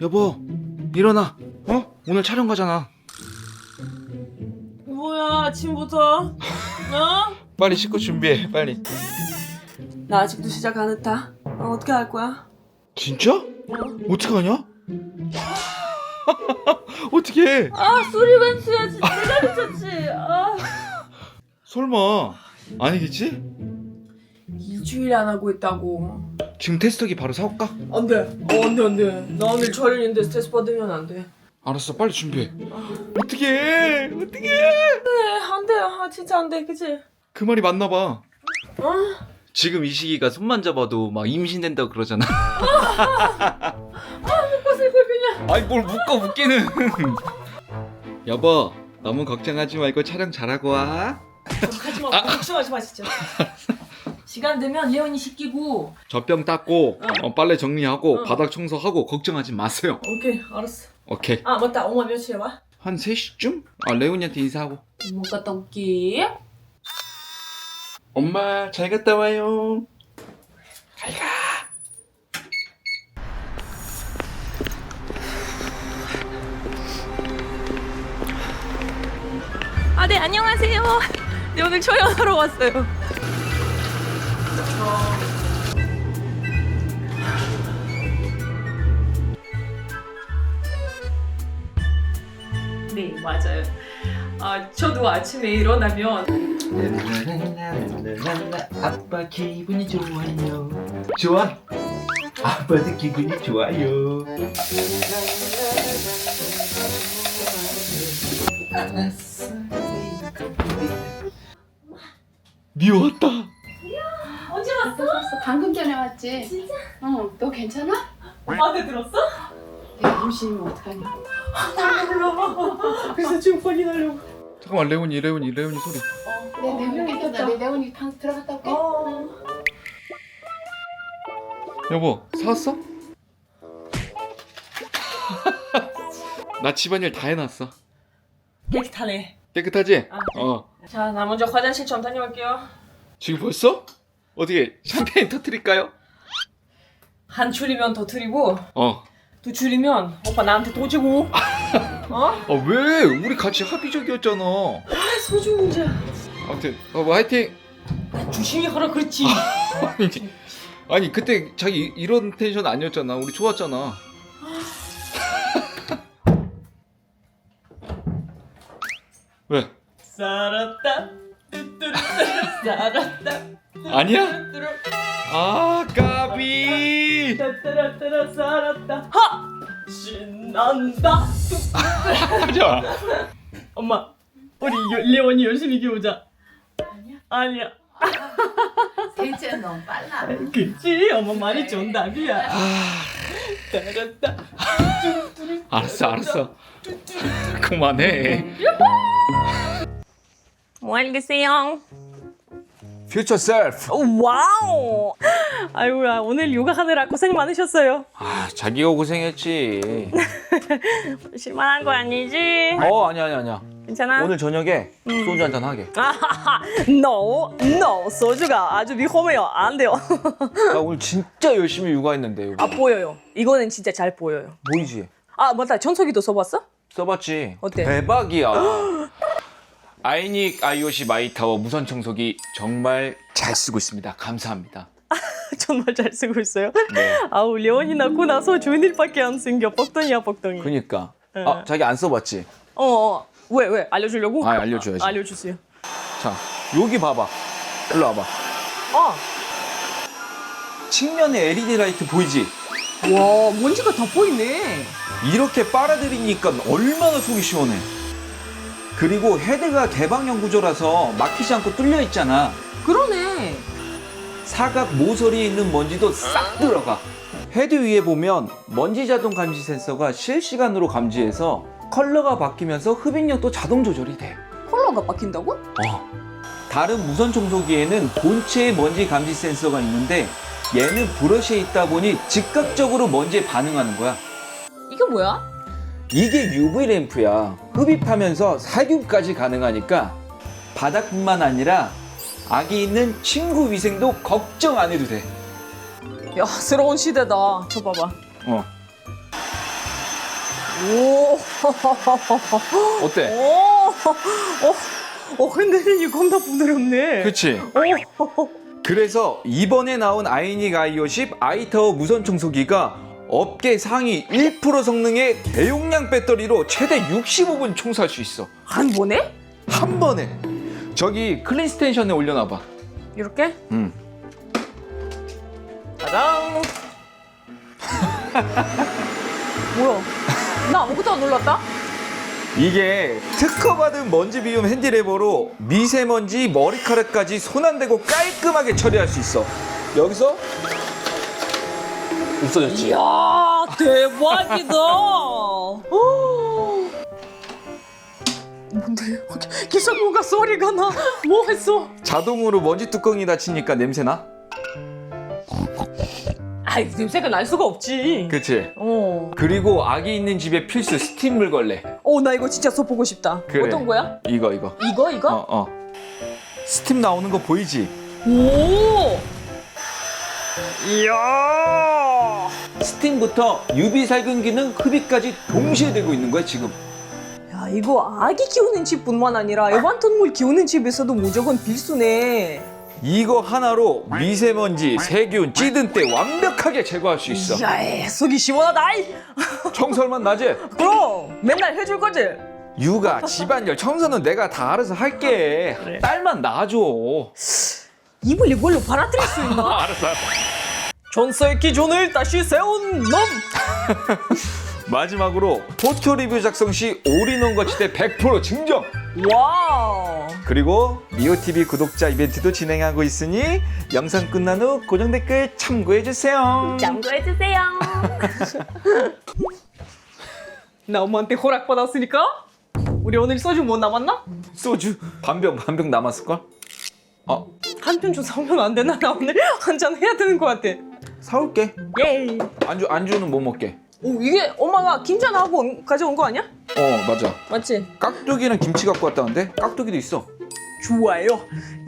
여보 일어나 어? 오늘 촬영 가잖아 뭐야 아침부터? 어? 빨리 씻고 준비해 빨리 나 아직도 시작 안 했다. 어, 어떻게 할 거야? 진짜? 어? 어떡하냐? 어떻게 아 소리만 쳐야지. 내가 미쳤지. 아. 설마 아니겠지? 일주일 안 하고 있다고. 지금 테스터기 바로 사올까? 안 돼. 어, 안 돼, 안 돼. 나 오늘 촬영인데 스트레스 받으면 안 돼. 알았어 빨리 준비해 어떡해 어떡해 네, 안 돼. 아, 진짜 안 돼. 그치? 그 말이 맞나 봐 아, 지금 이 시기가 손만 잡아도 막 임신된다고 그러잖아 먹고 슬퍼 그냥. 아니 뭘 묶어 묶기는 여보 너무 걱정하지 말고 촬영 잘하고 와 하지 마. 걱정하지 마, 진짜. 시간 되면 예원이 시키고. 젖병 닦고 응. 어, 빨래 정리하고 응. 바닥 청소하고 걱정하지 마세요 오케이, 알았어. 오케이 아, 맞다. 엄마 며칠에 와? 한 3시쯤? 아 레온이한테 인사하고 못 갔다 올게. 엄마 잘 갔다 와요 잘 가 아, 네, 안녕하세요. 네, 오늘 촬영하러 왔어요. 네, 맞아요. 아, 저도 아침에 일어나면 아빠 기분이 좋아요 좋아? 아빠도 기분이 좋아요 니 왔다 언제 왔어? 방금 전에 왔지. 진짜? 어, 너 괜찮아? 마음에 들었어? 내가 임신이면 어떡하냐? 그래서 지금 확인 하려고. 잠깐만 레온이 레온이 레온이 소리 내 내훈이 겠다. 내 내훈이 방 들어갔다 올게. 어. 여보 사왔어? 나 집안일 다 해놨어 깨끗하네. 깨끗하지? 아, 어 자, 나 먼저 화장실 좀 다녀올게요. 지금 벌써? 어떻게 샴페인 터트릴까요? 한 줄이면 더 드리고 어. 두 줄이면 오빠 나한테 도 주고. 어? 아 왜? 우리 같이 합의적이었잖아. 아, 문제야. 아무튼 어, 뭐 화이팅. 조심히 하라 그랬지. 아니, 아니 그때 자기 이- 이런 텐션 아니었잖아. 우리 좋았잖아. 왜? 살았다. 아니야? 아 까비. 따따라따라 살았다. 하! 신난다. 하자. 엄마, 우리 여- 레원이 열심히 키우자. 아니야. 아니야. 셋째는 너무 빨라. 그치? 엄마 말이 정답이야. 알았어 알았어. 그만해. 뭐 하겠어요? Future self. 와우! 아이고야, 오늘 요가하느라 고생 많으셨어요. 아, 자기가 고생했지. 실망한 거 아니지? 어, 아니야, 아니야, 아니야. 괜찮아? 오늘 저녁에 소주 한잔 하게. 아하하, no, no, 소주가 아주 위험해요. 안 돼요. 나 오늘 진짜 열심히 육아했는데. 아, 보여요. 이거는 진짜 잘 보여요. 보이지? 아, 맞다. 전소기도 써봤어? 써봤지? 어때? 대박이야. 아이닉 IoT 마이타워 무선 청소기 정말 잘 쓰고 있습니다. 감사합니다. 정말 잘 쓰고 있어요. 네. 아우, 레온이 낳고 나서 좋은 일밖에 안 생겨. 뻑덩이야, 뻑덩이. 그니까. 네. 아, 자기 안 써봤지? 어, 어. 왜, 왜? 알려주려고? 아, 알려줘야지. 아, 알려주세요. 자, 여기 봐봐. 일로 와봐. 아, 측면에 LED 라이트 보이지? 와, 먼지가 다 보이네. 이렇게 빨아들이니까 얼마나 속이 시원해. 그리고 헤드가 개방형 구조라서 막히지 않고 뚫려 있잖아. 그러네. 사각 모서리에 있는 먼지도 싹 들어가. 헤드 위에 보면 먼지 자동 감지 센서가 실시간으로 감지해서 컬러가 바뀌면서 흡입력도 자동 조절이 돼. 컬러가 바뀐다고? 어. 다른 무선 청소기에는 본체에 먼지 감지 센서가 있는데 얘는 브러쉬에 있다 보니 즉각적으로 먼지에 반응하는 거야. 이게 뭐야? 이게 UV 램프야. 흡입하면서 살균까지 가능하니까 바닥뿐만 아니라 아기 있는 친구 위생도 걱정 안 해도 돼. 야, 새로운 시대다. 저 봐봐. 어. 오. 어때? 오. 어. 어 흔들리니 겁나 부드럽네. 그치? 오. 그래서 이번에 나온 아이닉 아이오10 아이타워 무선 청소기가 업계 상위 1% 성능의 대용량 배터리로 최대 65분 청소할 수 있어. 한 번에? 한 번에. 저기 클린 스테이션에 올려놔봐. 이렇게? 응. 짜잔. 뭐야? 나 아무것도 안 눌렀다? 이게 특허받은 먼지 비움 핸디레버로 미세먼지, 머리카락까지 손 안 대고 깔끔하게 처리할 수 있어. 여기서 없어졌지. 이야 대박이다. 오. 뭔데? 기사모가 소리가 나. 뭐 했어? 자동으로 먼지 뚜껑이 닫히니까 냄새 나? 아이 냄새가 날 수가 없지. 그치? 어. 그리고 아기 있는 집의 필수 스팀 물걸레. 어, 나 이거 진짜 써보고 싶다. 그래. 어떤 거야? 이거 이거. 이거 이거? 어 어. 스팀 나오는 거 보이지? 오. 이야. 스팀부터 UV 살균 기능, 흡입까지 동시에 되고 있는 거야 지금. 야 이거 아기 키우는 집뿐만 아니라 애완동물 키우는 집에서도 무조건 필수네. 이거 하나로 미세먼지, 세균, 찌든 때 완벽하게 제거할 수 있어. 야, 속이 시원하다. 이. 청소만 나지? 그럼 맨날 해줄 거지. 육아, 집안일, 청소는 내가 다 알아서 할게. 딸만 낳아줘. 입을 이걸로 빨아들일 수 있나? 알았어. 전설 기준을 다시 세운 놈. 마지막으로 포토 리뷰 작성 시 올인원 거치대 100% 증정. 와. 그리고 미오TV 구독자 이벤트도 진행하고 있으니 영상 끝난 후 고정 댓글 참고해주세요. 참고해 주세요. 나 엄마한테 허락 받았으니까 우리 오늘 소주 못 남았나? 소주 반병 반병 남았을걸? 어한편좀 사오면 안 되나? 나 오늘 한 잔 해야 되는 것 같아. 사올게. 예이. 안주 안주는 못 먹게. 오 이게 엄마가 김장하고 온- 가져온 거 아니야? 어 맞아. 맞지? 깍두기는 김치 갖고 왔다는데 깍두기도 있어. 좋아요.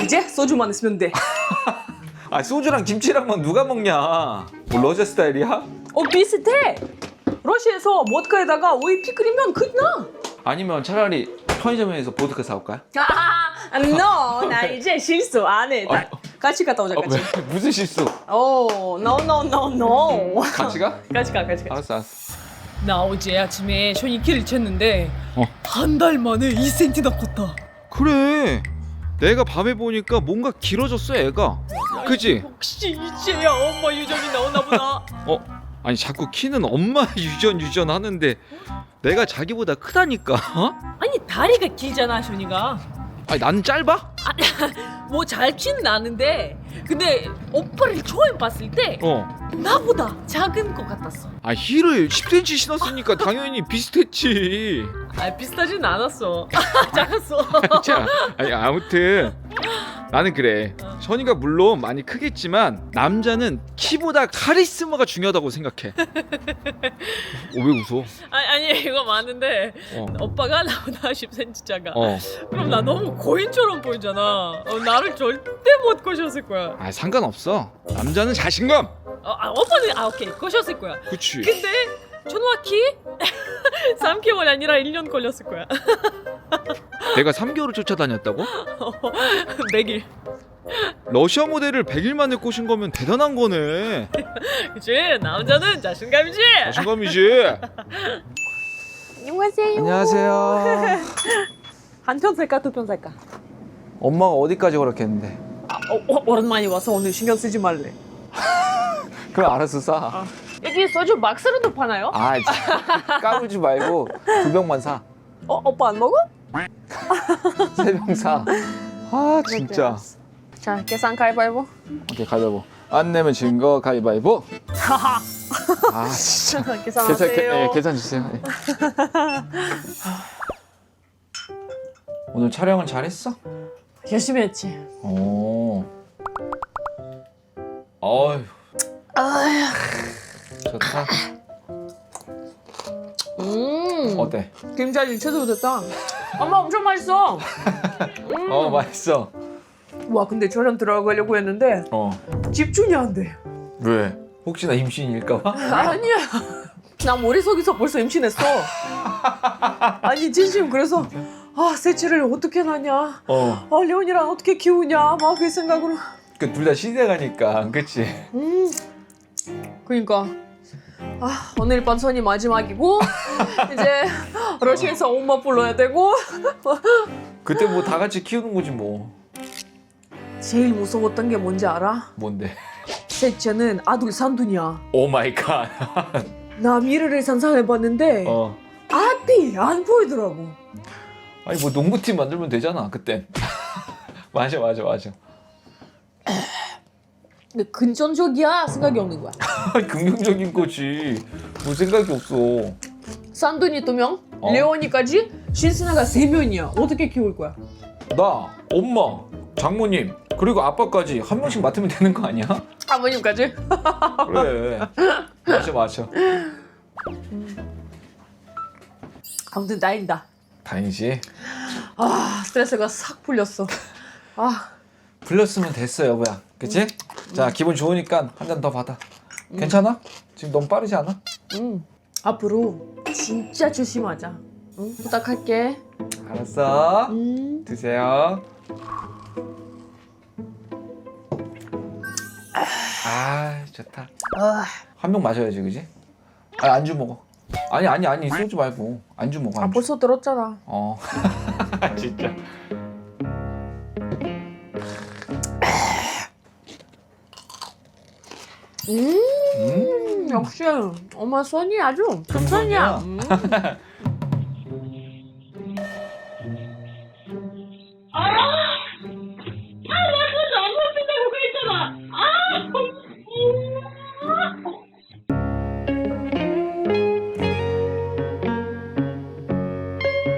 이제 소주만 있으면 돼. 아 소주랑 김치랑만 누가 먹냐? 뭐 러시아 스타일이야? 어 비슷해. 러시아에서 모드카에다가 오이 피클이면 끝나. 아니면 차라리 편의점에서 보드카 사올까? 아, no, 나 이제 실수 안 해. 다- 같이 갔다 오자, 어, 같이. 왜? 무슨 실수? 오, no, no, no, no. 같이 가? 같이 가, 같이 가. 알았어 알았어. 나 어제 아침에 션이 키를 쟀는데 어. 한 달 만에 2cm나 컸다. 그래. 내가 밤에 보니까 뭔가 길어졌어 애가. 그지? 혹시 이제야 엄마 유전이 나오나 보다. 어? 아니 자꾸 키는 엄마 유전 유전 하는데 내가 자기보다 크다니까. 어? 아니 다리가 길잖아, 션이가. 아니 나는 짧아? 뭐잘 키는 나는데 근데 오빠를 처음 봤을 때 어. 나보다 작은 것 같았어. 아 힐을 10cm 신었으니까 당연히 비슷했지. 아 비슷하진 않았어. 작았어. 자, 아니 아무튼 나는 그래. 선이가 물론 많이 크겠지만 남자는 키보다 카리스마가 중요하다고 생각해. 어, 왜 웃어? 아니, 아니 이거 많은데 어. 오빠가 나보다 10cm 작아. 어. 그럼 나 너무 고인처럼 보이잖아. 어, 나를 절대 못 꼬셨을 거야. 아 상관없어. 남자는 자신감. 어, 아, 오빠는 아 오케이 꼬셨을 거야. 그치. 근데 정확히 3개월 아니라 1년 걸렸을 거야. 내가 3개월을 쫓아다녔다고? 매길. 러시아 모델을 100일 만에 꼬신 거면 대단한 거네. 그치? 남자는 자신감이지. 자신감이지. 안녕하세요. 안녕하세요. 한 편 살까 두 편 살까? 엄마가 어디까지 그렇겠는데? 어, 어, 오랜만에 와서 오늘 신경 쓰지 말래. 그럼 알아서 싸. 여기 소주 막스로도 파나요? 아 진짜 까불지 말고 두 병만 사. 어, 오빠 안 먹어? 세 병 사. 아 진짜. 자, 계산 가위바위보. 오케이 가위바위보. 안 내면 진 거 가위바위보. 아 진짜. 계산하세요. 계산, 계, 예, 계산 주세요. 예. 오늘 촬영은 잘했어? 열심히 했지. 오. 어휴. 좋다. 음. 어때? 김잘 유채도 됐다. 엄마 엄청 맛있어. 음. 어 맛있어. 와 근데 저랑 들어가려고 했는데 어. 집중이 안 돼. 왜? 혹시나 임신일까봐? 아니야. 나 머릿속에서 벌써 임신했어. 아니 진심 그래서 아 셋째를 어떻게 낳냐. 어. 아 레온이랑 어떻게 키우냐. 막 그 생각으로. 그 둘 다 시대가니까, 그치? 음. 그러니까 아 오늘 밤 선이 마지막이고 이제 러시아에서 엄마 불러야 되고 그때 뭐 다 같이 키우는 거지 뭐. 제일 무서웠던 게 뭔지 알아? 뭔데? 셋째는 아들 산둥이야. 오 마이 갓. 나 미래를 상상해봤는데 어. 앞이 안 보이더라고. 아니 뭐 농구팀 만들면 되잖아, 그땐. 맞아, 맞아, 맞아. 근데 근전적이야 생각이 없는 거야. 긍정적인 거지. 뭐 생각이 없어. 산둥이 두 명, 어. 레오니까지 신스나가 세 명이야. 어떻게 키울 거야? 나, 엄마, 장모님, 그리고 아빠까지 한 명씩 맡으면 되는 거 아니야? 아버님까지? 그래. 맞아, 맞아. 아무튼 다행이다. 다행이지. 아 스트레스가 싹 풀렸어. 아 불렀으면 됐어, 여보야. 그치? 자, 기분 좋으니까 한 잔 더 받아. 괜찮아? 지금 너무 빠르지 않아? 음. 앞으로 진짜 조심하자. 응? 부탁할게. 알았어. 음. 드세요. 아, 좋다. 아, 한 병 마셔야지, 그지? 아니, 안주 먹어. 아니, 아니, 아니, 소주 말고. 안주 먹어, 아 안주. 벌써 들었잖아. 어. 진짜. 음. 음. 역시 엄마 손이 아주. 금손이야. 음.